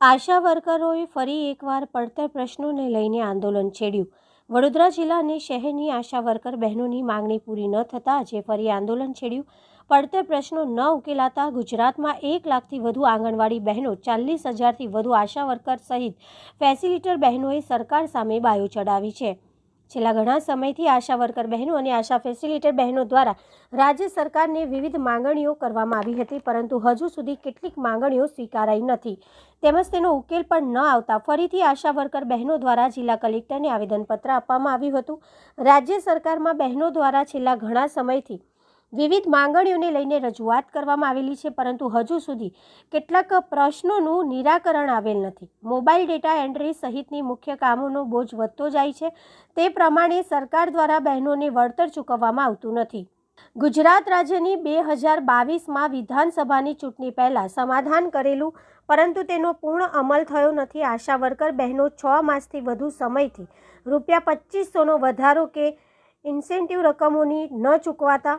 આશા વર્કરોએ ફરી એકવાર પડતર પ્રશ્નોને લઈને આંદોલન છેડ્યું. વડોદરા જિલ્લા અને શહેરની આશા વર્કર બહેનોની માંગણી પૂરી ન થતાં આજે ફરી આંદોલન છેડ્યું. પડતર પ્રશ્નો ન ઉકેલાતા ગુજરાતમાં એક લાખથી વધુ આંગણવાડી બહેનો, ચાલીસ હજારથી વધુ આશા વર્કર સહિત ફેસિલિટર બહેનોએ સરકાર સામે બાયો ચડાવી છે. છેલ્લા ઘણા સમયથી આશા વર્કર બહેનો અને આશા ફેસિલિટર બહેનો દ્વારા રાજ્ય સરકારને વિવિધ માંગણીઓ કરવામાં આવી હતી, પરંતુ હજુ સુધી કેટલીક માંગણીઓ સ્વીકારાઈ નથી. તેમજ તેનો ઉકેલ પણ ન આવતા ફરીથી આશા વર્કર બહેનો દ્વારા જિલ્લા કલેક્ટરને આવેદનપત્ર આપવામાં આવ્યું હતું. રાજ્ય સરકારમાં બહેનો દ્વારા છેલ્લા ઘણા સમયથી વિવિધ માંગણીઓને લઈને રજૂઆત કરવામાં આવેલી છે, પરંતુ હજુ સુધી કેટલાક પ્રશ્નોનું નિરાકરણ આવેલ નથી. મોબાઈલ ડેટા એન્ટ્રી સહિતની મુખ્ય કામોનો બોજ વધતો જાય છે. તે પ્રમાણે સરકાર દ્વારા બહેનોને વળતર ચૂકવવામાં આવતું નથી. ગુજરાત રાજ્યની બે હજાર બાવીસમાં વિધાનસભાની ચૂંટણી પહેલાં સમાધાન કરેલું, પરંતુ તેનો પૂર્ણ અમલ થયો નથી. આશા વર્કર બહેનો છ માસથી વધુ સમયથી રૂપિયા પચીસોનો વધારો કે ઇન્સેન્ટિવ રકમોની ન ચૂકવાતા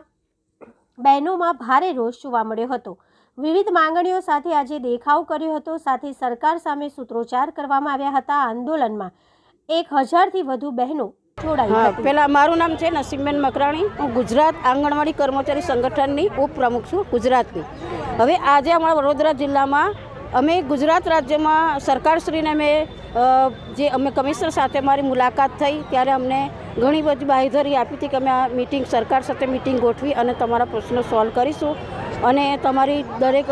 બહેનોમાં ભારે રોષ જોવા મળ્યો હતો. વિવિધ માંગણીઓ સાથે આજે દેખાવ કર્યો હતો. સાથે સરકાર સામે સૂત્રોચ્ચાર કરવામાં આવ્યા હતા. આંદોલનમાં એક હજારથી વધુ બહેનો જોડાઈ પેલા મારું નામ છે નસીમબેન મકરાણી. હું ગુજરાત આંગણવાડી કર્મચારી સંગઠનની ઉપપ્રમુખ છું ગુજરાતની. હવે આજે અમારા વડોદરા જિલ્લામાં અમે ગુજરાત રાજ્યમાં સરકારશ્રીને અમે જે અમે કમિશનર સાથે મારી મુલાકાત થઈ ત્યારે અમને ઘણી બધી બાંહેધરી આપી હતી કે અમે આ મિટિંગ સરકાર સાથે મિટિંગ ગોઠવી અને તમારા પ્રશ્નો સોલ્વ કરીશું. અને તમારી દરેક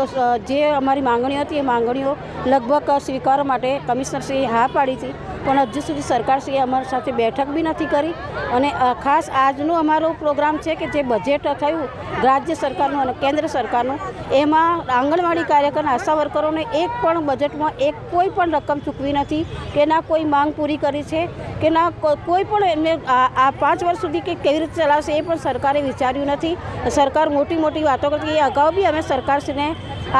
જે અમારી માંગણીઓ હતી એ માંગણીઓ લગભગ સ્વીકારવા માટે કમિશનરશ્રીએ હા પાડી હતી. પણ હજુ સુધી સરકારશ્રીએ અમારી સાથે બેઠક બી નથી કરી. અને ખાસ આજનો અમારો પ્રોગ્રામ છે કે જે બજેટ થયું રાજ્ય સરકારનું અને કેન્દ્ર સરકારનું, એમાં આંગણવાડી કાર્યકર આશા વર્કરોને એક પણ બજેટમાં એક કોઈ પણ રકમ ચૂકવી નથી, કે ના કોઈ માંગ પૂરી કરી છે, કે ના કોઈ પણ એમને આ પાંચ વર્ષ સુધી કે કેવી રીતે ચલાવશે એ પણ સરકારે વિચાર્યું નથી. સરકાર મોટી મોટી વાતો કરતી, એ અગાઉ બી અમે સરકારશ્રીને,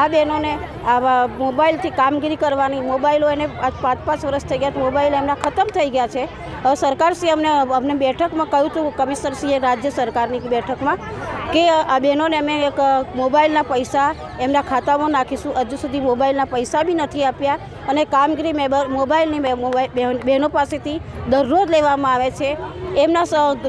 આ બહેનોને આવા મોબાઈલથી કામગીરી કરવાની, મોબાઈલો એને પાંચ પાંચ વર્ષ થઈ ગયા, મોબાઈલ એમના ખતમ થઈ ગયા છે. હવે સરકારશ્રી અમને અમને બેઠકમાં કહ્યું હતું, કમિશનરશ્રીએ રાજ્ય સરકારની બેઠકમાં કે આ બહેનોને અમે એક મોબાઈલના પૈસા એમના ખાતામાં નાખીશું. હજુ સુધી મોબાઈલના પૈસા બી નથી આપ્યા અને કામગીરી મેબ- મોબાઈલની બહેનો પાસેથી દરરોજ લેવામાં આવે છે. એમના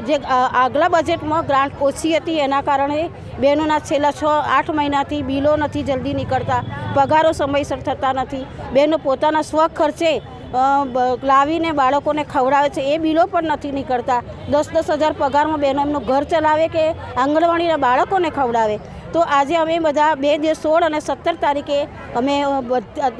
જે આગલા બજેટમાં ગ્રાન્ટ ઓછી હતી એના કારણે બહેનોના છેલ્લા છ આઠ મહિનાથી બિલો નથી જલ્દી નીકળતા. પગારો સમયસર થતા નથી. બહેનો પોતાના સ્વ ખર્ચે લાવીને બાળકોને ખવડાવે છે, એ બિલો પણ નથી નીકળતા. દસ દસ હજાર પગારમાં બહેનો એમનું ઘર ચલાવે કે આંગણવાડીના બાળકોને ખવડાવે? તો આજે અમે બધા બે દિવસ સોળ અને સત્તર તારીખે અમે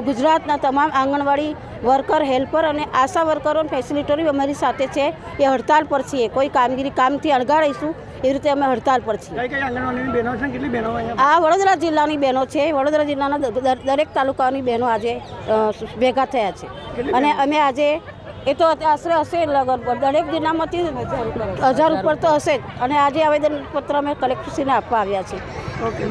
ગુજરાતના તમામ આંગણવાડી વર્કર, હેલ્પર અને આશા વર્કરો ફેસિલિટરી અમારી સાથે છે. એ હડતાલ પર છીએ. કોઈ કામગીરી કામથી અણગાડીશું એ રીતે અમે હડતાલ પર છીએ. કઈ કઈ આંગણવાડીની બહેનો છે? કેટલી બહેનો અહીંયા? આ વડોદરા જિલ્લાની બહેનો છે. વડોદરા જિલ્લાના દરેક તાલુકાની બહેનો આજે ભેગા થયા છે. અને અમે આજે એ તો આશરે હશે લગભગ દરેક જિલ્લામાંથી હજાર ઉપર તો હશે જ. અને આજે આવેદનપત્ર અમે કલેક્ટરશ્રીને આપવા આવ્યા છે ઓકે